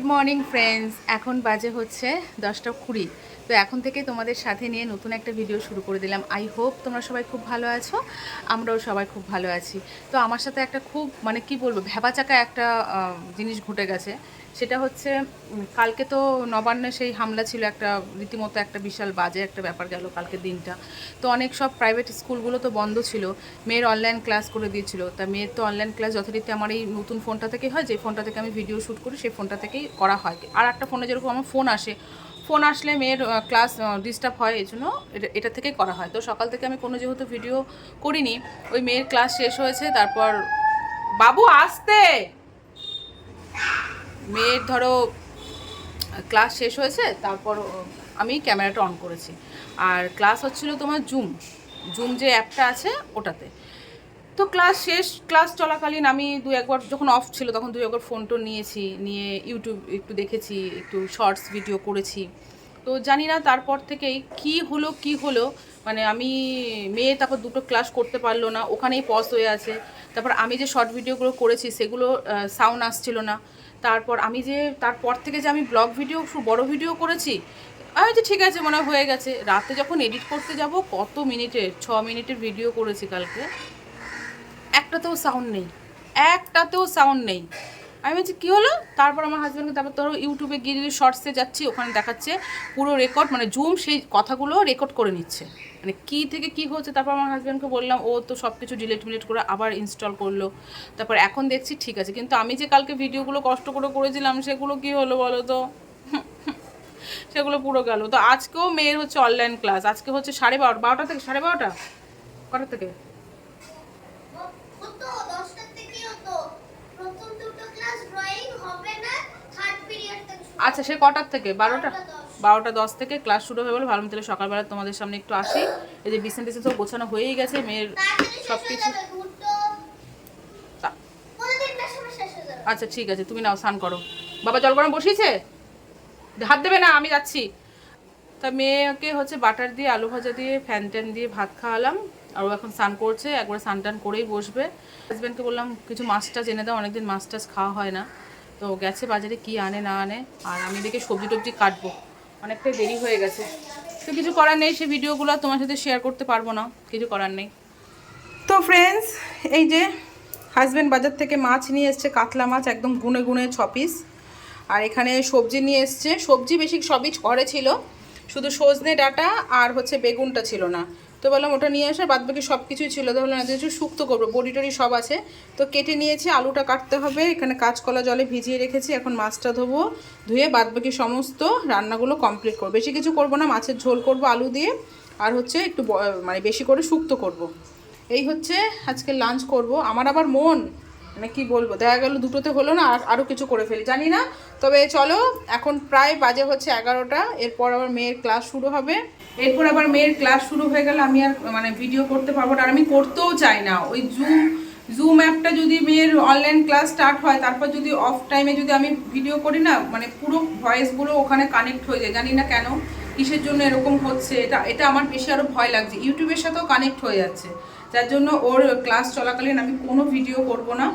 Good morning friends এখন বাজে হচ্ছে দশটা কুড়ি। তো এখন থেকে তোমাদের সাথে নিয়ে নতুন একটা ভিডিও শুরু করে দিলাম। আই হোপ তোমরা সবাই খুব ভালো আছো। আমরাও সবাই খুব ভালো আছি। তো আমার সাথে একটা খুব মানে কি বলব, ভেবাচাকা একটা জিনিস ঘটে গেছে। সেটা হচ্ছে কালকে তো নবান্নে সেই হামলা ছিল একটা, রীতিমতো একটা বিশাল বাজে একটা ব্যাপার গেল কালকে দিনটা। তো অনেক সব প্রাইভেট স্কুলগুলো তো বন্ধ ছিল, মেয়ের অনলাইন ক্লাস করে দিয়েছিল। তা মেয়ের তো অনলাইন ক্লাস যথারীতি আমার এই নতুন ফোনটা থেকে হয়, যে ফোনটা থেকে আমি ভিডিও শ্যুট করি, সেই ফোনটা থেকেই করা হয়। আর একটা ফোনে যেরকম আমার ফোন আসে ফোন আসলে মেয়ের ক্লাস ডিস্টার্ব হয়, এই জন্য এটা থেকেই করা হয়। তো সকাল থেকে আমি কোনো যেহেতু ভিডিও করিনি, ওই মেয়ের ক্লাস শেষ হয়েছে, তারপর, বাবু, আসতে! মেয়ের ধরো, ক্লাস শেষ হয়েছে, তারপর আমি ক্যামেরাটা অন করেছি। আর ক্লাস হচ্ছিল তোমার জুম। জুম যে অ্যাপটা আছে, ওটাতে। তো ক্লাস শেষ, ক্লাস চলাকালীন আমি দু একবার যখন অফ ছিল, তখন দু একবার ফোন টোন নিয়েছি, নিয়ে ইউটিউব একটু দেখেছি, একটু শর্টস ভিডিও করেছি। তো জানি না তারপর থেকেই কি হলো কি হলো মানে আমি মেয়ে তারপর দুটো ক্লাস করতে পারল না, ওখানেই পজ হয়ে আছে। তারপর আমি যে শর্ট ভিডিওগুলো করেছি, সেগুলো সাউন্ড আসছিল না। তারপর আমি যে, তারপর থেকে যে আমি ব্লগ ভিডিও বড় ভিডিও করেছি, আমি যে ঠিক আছে, মনে হয় হয়ে গেছে। রাতে যখন এডিট করতে যাব, কত মিনিটের, ছ মিনিটের ভিডিও করেছি কালকে। একটাতেও সাউন্ড নেই। একটাতেও সাউন্ড নেই। আমি বলছি, কী হলো? তারপর আমার হাজব্যান্ডকে তারপর ধরো ইউটিউবে গিয়ে যদি শর্টসে যাচ্ছি, ওখানে দেখাচ্ছে, পুরো রেকর্ড মানে জুম সেই কথাগুলো রেকর্ড করে নিচ্ছে। মানে কী থেকে কী হচ্ছে তারপর আমার হাজব্যান্ডকে বললাম ও তো সব কিছু ডিলেট মিলেট করে আবার ইনস্টল করল। তারপর এখন দেখছি ঠিক আছে কিন্তু আমি যে কালকে ভিডিওগুলো কষ্ট করে করেছিলাম সেগুলো কী হলো বলো তো? সেগুলো পুরো গেল। তো আজকেও মেয়ের হচ্ছে অনলাইন ক্লাস আজকে হচ্ছে সাড়ে বারোটা বারোটা থেকে সাড়ে বারোটা? কটা থেকে? আচ্ছা সে কটার থেকে? বারোটা? বারোটা দশ। থেকে ক্লাস শুরু হয়ে গেলো ভালো তাহলে সকালবেলা তোমাদের সামনে একটু আসি। এই যে বিছানা টিছানা সব গোছানো হয়েই গেছে, মেয়ের সব কিছু। আচ্ছা ঠিক আছে, তুমি নাও, স্নান করো। বাবা জল গরম বসিয়েছে? হাত দেবে না, আমি যাচ্ছি। তা মেয়েকে হচ্ছে বাটার দিয়ে, আলু ভাজা দিয়ে, ফ্যান ট্যান দিয়ে ভাত খাওয়ালাম। আর ও এখন স্নান করছে, একবার স্নান টান করেই বসবে। হাজব্যান্ডকে বললাম, কিছু মাছ টাছ এনে দাও, অনেকদিন মাছ টাছ খাওয়া হয় না। তো গেছে বাজারে, কি আনে না আনে। আর আমি দেখে সবজি টবজি কাটবো। অনেকটাই দেরি হয়ে গেছে। তো কিছু করার নেই সে ভিডিওগুলো তোমার সাথে শেয়ার করতে পারব না, কিছু করার নেই। তো ফ্রেন্ডস এই যে হাজব্যান্ড বাজার থেকে মাছ নিয়ে এসছে, কাতলা মাছ, একদম গুনে গুনে ছ পিস আর এখানে সবজি নিয়ে এসছে, সবজি বেশি সবই ঘরে ছিল, শুধু সজনে ডাটা আর হচ্ছে বেগুনটা ছিল না। তো বললাম ওটা নিয়ে আসার বাদ বাকি সব কিছুই ছিল। তো বললাম কিছু শুক্তো করব, বড়ি টড়ি সব আছে। তো কেটে নিয়েছি, আলুটা কাটতে হবে। এখানে কাঁচকলা জলে ভিজিয়ে রেখেছি, এখন মাছটা ধোবো, ধুয়ে বাদ বাকি সমস্ত রান্নাগুলো কমপ্লিট করব। বেশি কিছু করব না, মাছের ঝোল করব আলু দিয়ে, আর হচ্ছে একটু মানে বেশি করে শুক্ত করব। এই হচ্ছে আজকে লাঞ্চ করব। আমার আবার মন মানে কি বলব? দেখা গেল দুটোতে হলো না, আর আরও কিছু করে ফেলি। জানি না, তবে চলো, এখন প্রায় বাজে হচ্ছে এগারোটা। এরপর আবার মেয়ের ক্লাস শুরু হবে। এরপর আবার মেয়ের ক্লাস শুরু হয়ে গেলে আমি আর মানে ভিডিও করতে পারব আর আমি করতেও চাই না। ওই জুম জুম অ্যাপটা যদি মেয়ের অনলাইন ক্লাস স্টার্ট হয়, তারপর যদি অফ টাইমে যদি আমি ভিডিও করি না মানে পুরো ভয়েসগুলো ওখানে কানেক্ট হয়ে যায়। জানি না কেন। কিসের জন্য এরকম হচ্ছে, এটা এটা আমার বেশি আরও ভয় লাগছে। ইউটিউবের সাথেও কানেক্ট হয়ে যাচ্ছে। যার জন্য ওর ক্লাস চলাকালীন আমি কোনো ভিডিও করব না।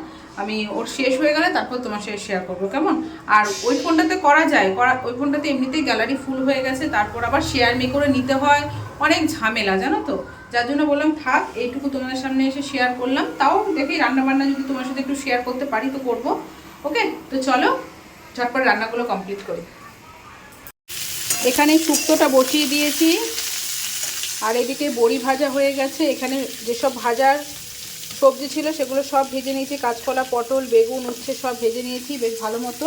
আমি, ওর শেষ হয়ে গেলে তারপর তোমার সাথে শেয়ার করব, কেমন? আর ওই ফোনটাতে করা যায়, করা, ওই ফোনটাতে এমনিতেই গ্যালারি ফুল হয়ে গেছে, তারপর আবার শেয়ার মে করে নিতে হয়। অনেক ঝামেলা, জানো তো? যার জন্য বললাম, থাক, এইটুকু তোমাদের সামনে এসে শেয়ার করলাম। তাও দেখি রান্নাবান্না যদি তোমার সাথে একটু শেয়ার করতে পারি, তো করব। ওকে তো চলো, ঝটপট রান্নাগুলো কমপ্লিট করি। এখানে শুক্তোটা বসিয়ে দিয়েছি। আর এদিকে বড়ি ভাজা হয়ে গেছে। এখানে যেসব ভাজার সবজি ছিল সেগুলো সব ভেজে নিয়েছি। কাঁচকলা, পটল, বেগুন, উচ্ছে সব ভেজে নিয়েছি বেশ ভালো মতো।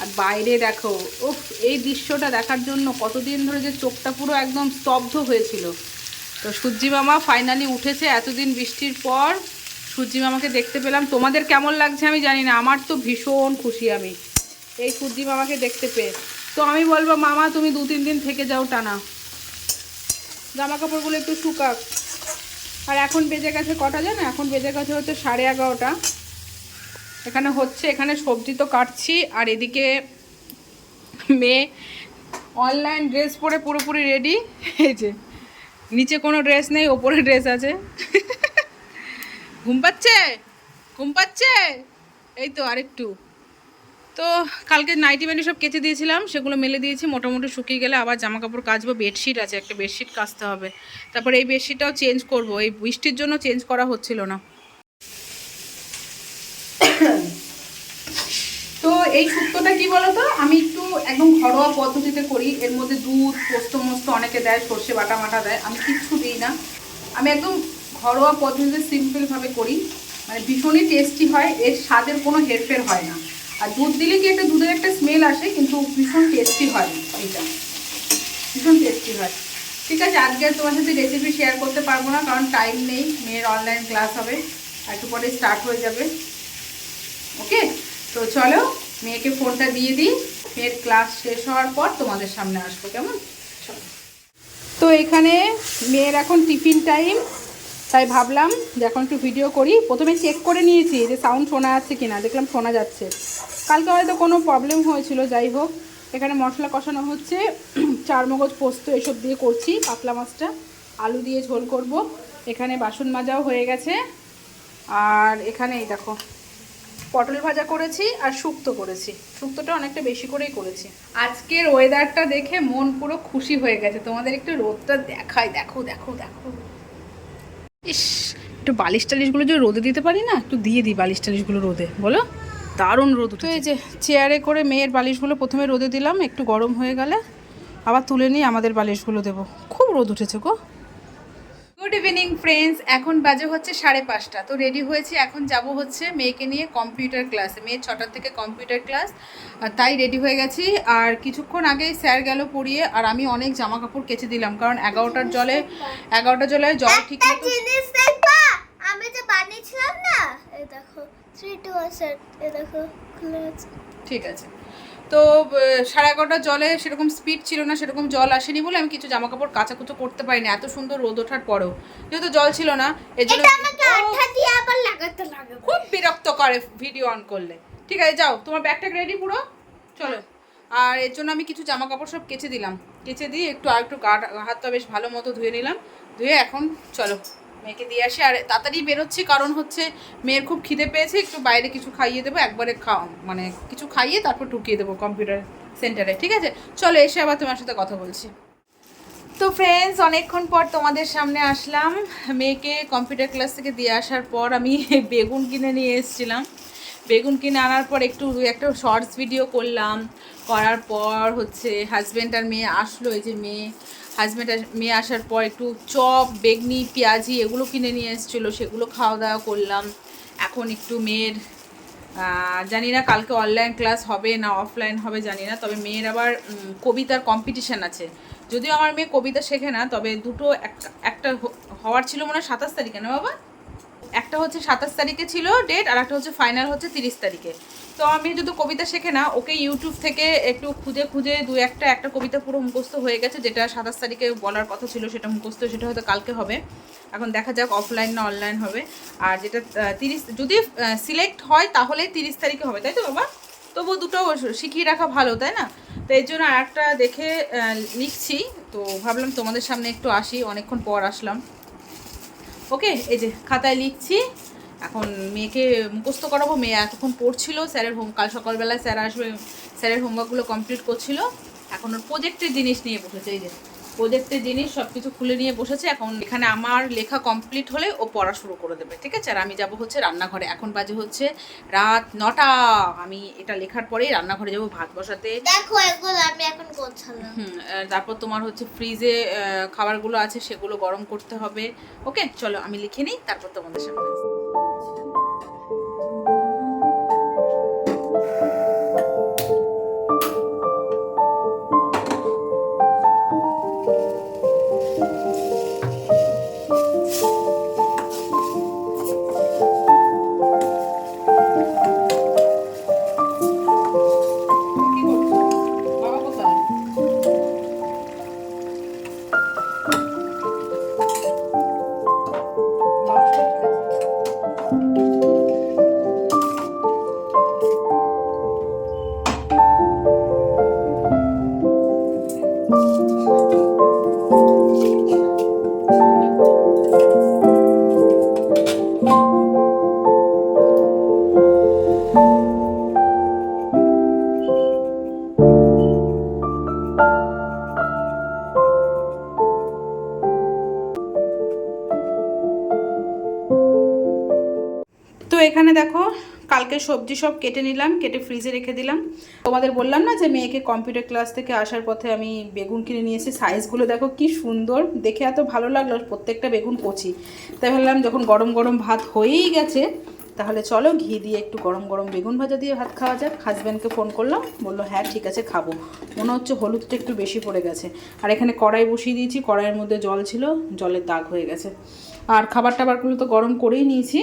আর বাইরে দেখো, উফ, এই দৃশ্যটা দেখার জন্য কতদিন ধরে যে চোখটা পুরো একদম স্তব্ধ হয়েছিল। তো সূর্যি মামা ফাইনালি উঠেছে এতদিন বৃষ্টির পর। সূর্যি মামাকে দেখতে পেলাম। তোমাদের কেমন লাগছে আমি জানি না। আমার তো ভীষণ খুশি আমি। এই সূর্যি মামাকে দেখতে পেয়ে। তো আমি বলব, মামা, তুমি দু, তিন দিন থেকে যাও টানা। জামা কাপড়গুলো একটু শুকাক। আর এখন বেজে গেছে কটা জানো? এখন বেজে গেছে হচ্ছে সাড়ে এগারোটা। এখানে হচ্ছে, এখানে সবজি তো কাটছি, আর এদিকে মেয়ে অনলাইন ড্রেস পরে পুরোপুরি রেডি। যে, নিচে কোনো ড্রেস নেই, ওপরে ড্রেস আছে। ঘুম পাচ্ছে? ঘুম পাচ্ছে? এই তো আরেকটু। তো কালকে নাইটি ব্যান্ডি সব কেচে দিয়েছিলাম, সেগুলো মেলে দিয়েছি, মোটামুটি শুকিয়ে গেলে আবার জামা কাপড় কাচবো বেডশিট আছে, একটা বেডশিট কাচতে হবে। তারপরে এই বেডশিটটাও চেঞ্জ করব, এই বৃষ্টির জন্য চেঞ্জ করা হচ্ছিল না। তো এই শুক্তোটা কি বলতো? আমি একটু একদম ঘরোয়া পদ্ধতিতে করি, এর মধ্যে দুধ, পোস্ত মোস্ত অনেকে দেয়, সর্ষে বাটা মাটা দেয়, আমি কিচ্ছু দিই না। আমি একদম ঘরোয়া পদ্ধতিতে সিম্পলভাবে করি মানে ভীষণই টেস্টি হয়, এর স্বাদের কোনো হেরফের হয় না। আর দুধ দিলে কি একটা দুধের একটা স্মেল আসে কিন্তু ভীষণ টেস্টি হয় এটা। ভীষণ টেস্টি হয়। ঠিক আছে আজকে আর তোমার সাথে রেসিপি শেয়ার করতে পারব না কারণ টাইম নেই মেয়ের অনলাইন ক্লাস হবে একটু পরে স্টার্ট হয়ে যাবে। ওকে তো চলো মেয়েকে ফোনটা দিয়ে দিই। মেয়ের ক্লাস শেষ হওয়ার পর তোমাদের সামনে আসব কেমন? চলো। তো এখানে মেয়ের এখন টিফিন টাইম তাই ভাবলাম যে এখন একটু ভিডিও করি। প্রথমে চেক করে নিয়েছি যে সাউন্ড শোনা যাচ্ছে কিনা। দেখলাম শোনা যাচ্ছে। কালকে হয়তো কোনো প্রবলেম হয়েছিল, যাই হোক। এখানে মশলা কষানো হচ্ছে। চার মগজ পোস্ত এসব দিয়ে করছি, পাতলা মাছটা। আলু দিয়ে ঝোল করব। এখানে বাসন মাজাও হয়ে গেছে। আর এখানে এই দেখো, পটল ভাজা করেছি আর শুক্তো করেছি। শুক্তোটা অনেকটা বেশি করেই করেছি। আজকের ওয়েদারটা দেখে মন পুরো খুশি হয়ে গেছে। তোমাদের একটু রোদটা দেখাই। দেখো দেখো দেখো। ইস একটু বালিশ টালিশগুলো যদি রোদে দিতে পারি না একটু দিয়ে দিই বালিশ টালিশগুলো রোদে বলো? দারুণ রোদ তো এই যে চেয়ারে করে মেয়ের বালিশগুলো প্রথমে রোদে দিলাম একটু গরম হয়ে গেলে আবার তুলে নিয়ে আমাদের বালিশগুলো দেবো। খুব রোদ উঠেছে গো। ইভিনিং ফ্রেন্ডস এখন বাজে হচ্ছে সাড়ে পাঁচটা। তো রেডি হয়েছি এখন যাব হচ্ছে মেয়েকে নিয়ে কম্পিউটার ক্লাসে মেয়ের ছটার থেকে কম্পিউটার ক্লাস আর তাই রেডি হয়ে গেছি। আর কিছুক্ষণ আগেই স্যার গেল পড়িয়ে আর আমি অনেক জামা কাপড় কেচে দিলাম কারণ এগারোটার জলে এগারোটার জলে জল ঠিক মতো আমি যে বানিয়েছিলাম না এই দেখো থ্রি টু দেখো ঠিক আছে। তো সাড়ে এগারোটার জলে সেরকম স্পিড ছিল না সেরকম জল আসেনি বলে আমি কিছু জামা কাপড় কাচাকুচো করতে পারিনি এত সুন্দর রোদ ওঠার পরেও। যেহেতু জল ছিল না এর জন্য খুব বিরক্ত করে ভিডিও অন করলে। ঠিক আছে যাও তোমার ব্যাগটা রেডি পুরো? চলো। আর এর জন্য আমি কিছু জামা কাপড় সব কেচে দিলাম। কেচে দিয়ে একটু আর একটু হাতটা বেশ ভালো মতো ধুয়ে নিলাম। ধুয়ে এখন চলো। মেয়েকে দিয়ে আসি। আর তাড়াতাড়ি বেরোচ্ছি কারণ হচ্ছে মেয়ের খুব খিদে পেয়েছে, একটু বাইরে কিছু খাইয়ে দেবো, একবারে খাওয়া মানে কিছু খাইয়ে তারপর ঢুকিয়ে দেবো কম্পিউটার সেন্টারে ঠিক আছে? চলো এসে আবার তোমার সাথে কথা বলছি। তো ফ্রেন্ডস অনেকক্ষণ পর তোমাদের সামনে আসলাম। মেয়েকে কম্পিউটার ক্লাস থেকে দিয়ে আসার পর আমি বেগুন কিনে নিয়ে এসেছিলাম। বেগুন কিনে আনার পর একটু একটা শর্টস ভিডিও করলাম। করার পর হচ্ছে হাজব্যান্ড আর মেয়ে আসলো, এই যে মেয়ে হাজব্যান্ড মেয়ে আসার পর একটু চপ, বেগনি, পেঁয়াজি এগুলো কিনে নিয়ে এসেছিল, সেগুলো খাওয়া দাওয়া করলাম। এখন একটু মেয়ের জানি না কালকে অনলাইন ক্লাস হবে না অফলাইন হবে, জানি না। তবে মেয়ের আবার কবিতার কম্পিটিশান আছে। যদিও আমার মেয়ে কবিতা শেখে না, তবে দুটো একটা হওয়ার ছিল মনে হয় সাতাশ তারিখে, না বাবা? একটা হচ্ছে সাতাশ তারিখে ছিল ডেট আর একটা হচ্ছে ফাইনাল হচ্ছে তিরিশ তারিখে। তো আমি যদি কবিতা শেখে না, ওকে ইউটিউব থেকে একটু খুঁজে খুঁজে দু একটা একটা কবিতা পুরো মুখস্থ হয়ে গেছে, যেটা সাতাশ তারিখে বলার কথা ছিল সেটা মুখস্থ, সেটা হয়তো কালকে হবে। এখন দেখা যাক অফলাইন না অনলাইন হবে। আর যেটা তিরিশ, যদি সিলেক্ট হয় তাহলে তিরিশ তারিখে হবে, তাই তো বাবা? তবু দুটো শিখিয়ে রাখা ভালো, তাই না? তো এর জন্য আর একটা দেখে লিখছি। তো ভাবলাম তোমাদের সামনে একটু আসি, অনেকক্ষণ পর আসলাম। ওকে, এই যে খাতায় লিখছি। এখন মেয়েকে মুখস্থ করাবো। মেয়ে এতক্ষণ পড়ছিল, স্যারের হোম, কাল সকালবেলায় স্যার আসবে, স্যারের হোমওয়ার্কগুলো কমপ্লিট করছিল। এখন ওর প্রোজেক্টের জিনিস নিয়ে বসেছে, এই যে। প্রজেক্টের জিনিস সব কিছু খুলে নিয়ে বসেছে। এখন এখানে আমার লেখা কমপ্লিট হলে ও পড়া শুরু করে দেবে ঠিক আছে? আর আমি যাব হচ্ছে রান্নাঘরে। এখন বাজে হচ্ছে রাত নটা। আমি এটা লেখার পরেই রান্নাঘরে যাব ভাত বসাতে। দেখো এগুলো আমি এখন গোছালাম। হুম তারপর তোমার হচ্ছে ফ্রিজে খাবারগুলো আছে সেগুলো গরম করতে হবে। ওকে চলো আমি লিখে নিই তারপর তোমাদের সামনে কালকে সবজি সব কেটে নিলাম, কেটে ফ্রিজে রেখে দিলাম। তোমাদের বললাম না যে মেয়েকে কম্পিউটার ক্লাস থেকে আসার পথে আমি বেগুন কিনে নিয়ে এসে সাইজগুলো দেখো কি সুন্দর, দেখে এত ভালো লাগল, প্রত্যেকটা বেগুন কচি। তাই ভাবলাম যখন গরম গরম ভাত হয়েই গেছে, তাহলে চলো ঘি দিয়ে একটু গরম গরম বেগুন ভাজা দিয়ে ভাত খাওয়া যাক। হাজব্যান্ডকে ফোন করলাম, বলল হ্যাঁ ঠিক আছে, খাব। মনে হচ্ছে হলুদটা একটু বেশি পড়ে গেছে। আর এখানে কড়াই বসিয়ে দিয়েছি, কড়াইয়ের মধ্যে জল ছিল, জলের দাগ হয়ে গেছে। আর খাবার টাবারগুলো তো গরম করেই নিয়েছি।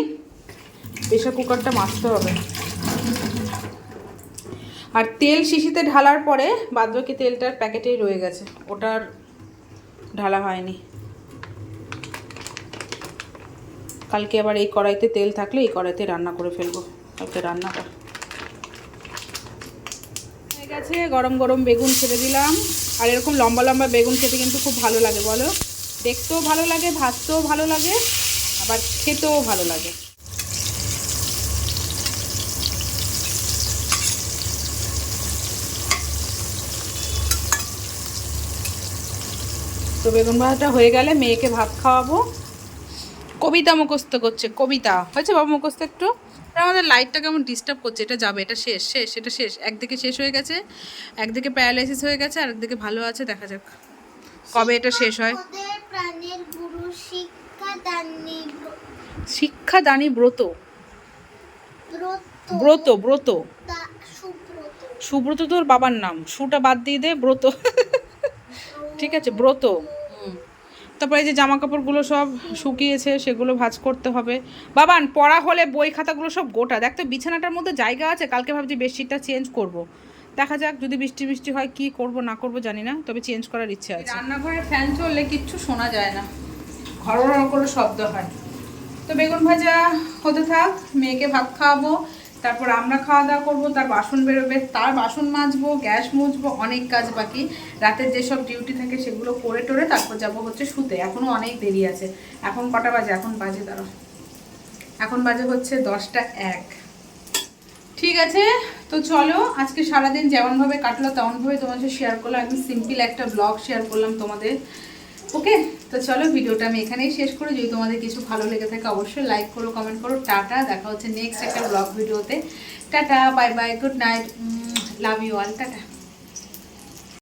প্রেশার কুকারটা মাজতে হবে। আর তেল শিশিতে ঢালার পরে বাদবাকি তেলটার প্যাকেটেই রয়ে গেছে। ওটার ঢালা হয়নি। কালকে আবার এই কড়াইতে তেল থাকলে এই কড়াইতে রান্না করে ফেলব। কালকে রান্নাটা হয়ে গেছে, গরম গরম বেগুন ছেড়ে দিলাম। আর এরকম লম্বা লম্বা বেগুন খেতে কিন্তু খুব ভালো লাগে, বলো? দেখতেও ভালো লাগে, ভাজতেও ভালো লাগে, আবার খেতেও ভালো লাগে। তো বেগুন ভাজাটা হয়ে গেলে মেয়েকে ভাত খাওয়াবো। কবিতা মুখস্থ করছে কবিতা। হয়েছে বাবু মুখস্থ একটু? আমাদের লাইটটা কেমন ডিস্টার্ব করছে? এটা যাবে এটা শেষ শেষ এটা শেষ। একদিকে শেষ হয়ে গেছে একদিকে প্যারালাইসিস হয়ে গেছে আর একদিকে ভালো আছে দেখা যাক কবে এটা শেষ হয়। শিক্ষা শিক্ষাদানী ব্রত। ব্রত ব্রত। ব্রত সুব্রত। সুব্রত তোর বাবার নাম। সুটা বাদ দিয়ে দে ব্রত। ঠিক আছে ব্রত। তারপরে এই যে জামা কাপড়গুলো সব শুকিয়েছে সেগুলো ভাঁজ করতে হবে। বাবান পড়া হলে বই খাতাগুলো সব গোটা। দেখ তো বিছানাটার মধ্যে জায়গা আছে কালকে ভাবছি বেডশিটটা চেঞ্জ করব। দেখা যাক যদি বৃষ্টি বৃষ্টি হয় কি করব না করব জানি না তবে চেঞ্জ করার ইচ্ছে আছে। রান্নাঘরে ফ্যান চললে কিচ্ছু শোনা যায় না। ঘর করে শব্দ হয় তো বেগুন ভাজা হতে থাক মেয়েকে ভাত খাওয়াবো। তারপর আমরা খাওয়া দাওয়া করব, তার বাসন বেরোবে, তার বাসন মাজবো, গ্যাস মুছবো, অনেক কাজ বাকি। রাতের যেসব ডিউটি থাকে সেগুলো করে টোরে তারপর যাব হচ্ছে শুতে। এখনও অনেক দেরি আছে। এখন কটা বাজে? এখন বাজে দাঁড়ো এখন বাজে হচ্ছে দশটা এক। ঠিক আছে? তো চলো, আজকে সারাদিন যেমনভাবে কাটলো তেমনভাবে সাথে শেয়ার করলাম। একদম সিম্পল একটা ব্লগ শেয়ার করলাম তোমাদের। ওকে তো চলো ভিডিওটা আমি এখানেই শেষ করি। যদি তোমাদের কিছু ভালো লেগে থাকে, অবশ্যই লাইক করো কমেন্ট করো। টাটা, দেখা হচ্ছে নেক্সট একটা ব্লগ ভিডিওতে। Tata bye bye good night love you all tata.